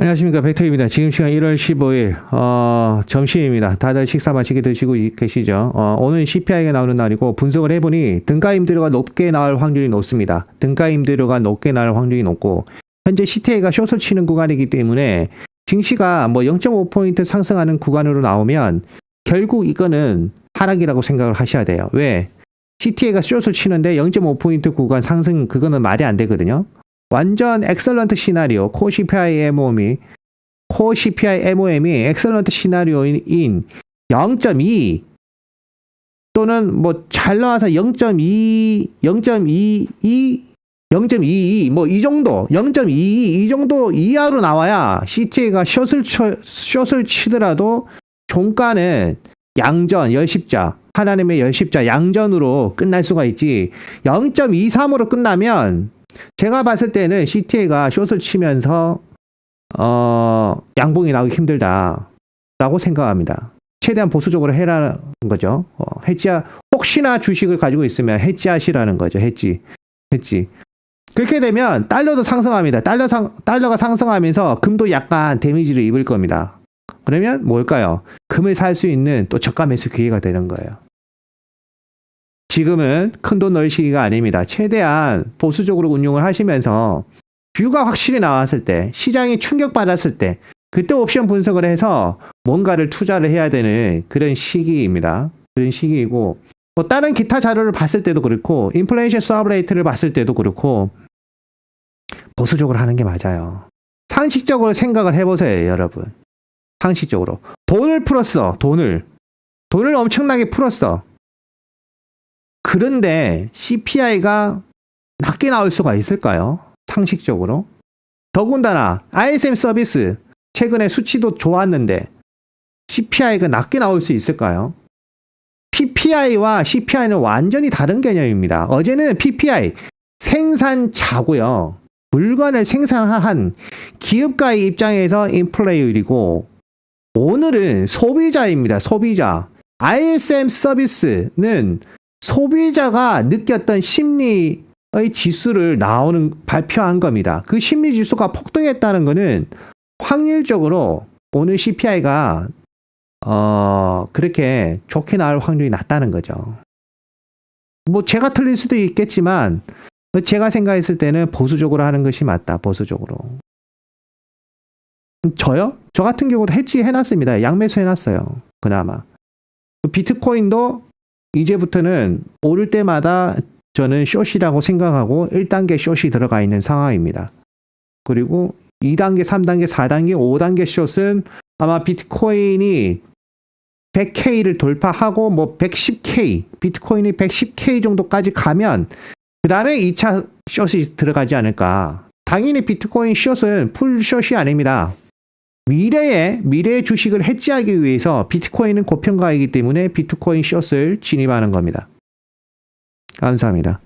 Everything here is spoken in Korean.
안녕하십니까 백터입니다. 지금 시간 1월 15일 어, 점심입니다. 다들 식사 마치게 드시고 이- 계시죠? 어, 오늘 CPI가 나오는 날이고 분석을 해보니 등가 임대료가 높게 나올 확률이 높습니다. 등가 임대료가 높게 나올 확률이 높고 현재 CTA가 숏을 치는 구간이기 때문에 증시가 뭐 0.5포인트 상승하는 구간으로 나오면 결국 이거는 하락이라고 생각을 하셔야 돼요. 왜? CTA가 숏을 치는데 0.5포인트 구간 상승 그거는 말이 안 되거든요. 완전 엑셀런트 시나리오 코 CPI MOM이 코 CPI MOM이 엑셀런트 시나리오인 0.2 또는 뭐 잘 나와서 0.2 0.22 0.22 뭐 이 정도 0.22 이 정도 이하로 나와야 CTA가 숏을 쳐, 숏을 치더라도 종가는 양전 열십자 하나님의 열십자 양전으로 끝날 수가 있지. 0.23으로 끝나면 제가 봤을 때는 CTA가 숏을 치면서 어, 양봉이 나오기 힘들다라고 생각합니다. 최대한 보수적으로 해라는 거죠. 어, 해지하 혹시나 주식을 가지고 있으면 해지하시라는 거죠. 해지, 해지. 그렇게 되면 달러도 상승합니다. 달러 상 달러가 상승하면서 금도 약간 데미지를 입을 겁니다. 그러면 뭘까요? 금을 살 수 있는 또 저가 매수 기회가 되는 거예요. 지금은 큰돈 넣을 시기가 아닙니다. 최대한 보수적으로 운용을 하시면서 뷰가 확실히 나왔을 때, 시장이 충격받았을 때, 그때 옵션 분석을 해서 뭔가를 투자를 해야 되는 그런 시기입니다. 그런 시기이고, 뭐 다른 기타 자료를 봤을 때도 그렇고, 인플레이션 수업 레이트를 봤을 때도 그렇고, 보수적으로 하는 게 맞아요. 상식적으로 생각을 해보세요, 여러분. 상식적으로. 돈을 풀었어, 돈을. 돈을 엄청나게 풀었어. 그런데 CPI가 낮게 나올 수가 있을까요? 상식적으로. 더군다나 ISM 서비스 최근에 수치도 좋았는데 CPI가 낮게 나올 수 있을까요? PPI와 CPI는 완전히 다른 개념입니다. 어제는 PPI 생산자고요. 물건을 생산한 기업가의 입장에서 인플레이율이고 오늘은 소비자입니다. 소비자. ISM 서비스는 소비자가 느꼈던 심리의 지수를 나오는 발표한 겁니다. 그 심리 지수가 폭등했다는 것은 확률적으로 오늘 CPI가 어 그렇게 좋게 나올 확률이 낮다는 거죠. 뭐 제가 틀릴 수도 있겠지만 제가 생각했을 때는 보수적으로 하는 것이 맞다. 보수적으로. 저요? 저 같은 경우도 해지 해놨습니다. 양매수 해놨어요. 그나마. 비트코인도 이제부터는 오를 때마다 저는 숏이라고 생각하고 1단계 숏이 들어가 있는 상황입니다. 그리고 2단계, 3단계, 4단계, 5단계 숏은 아마 비트코인이 100K를 돌파하고 뭐 110K, 비트코인이 110K 정도까지 가면 그 다음에 2차 숏이 들어가지 않을까. 당연히 비트코인 숏은 풀 숏이 아닙니다. 미래에 미래의 주식을 해지하기 위해서 비트코인은 고평가이기 때문에 비트코인 숏을 진입하는 겁니다. 감사합니다.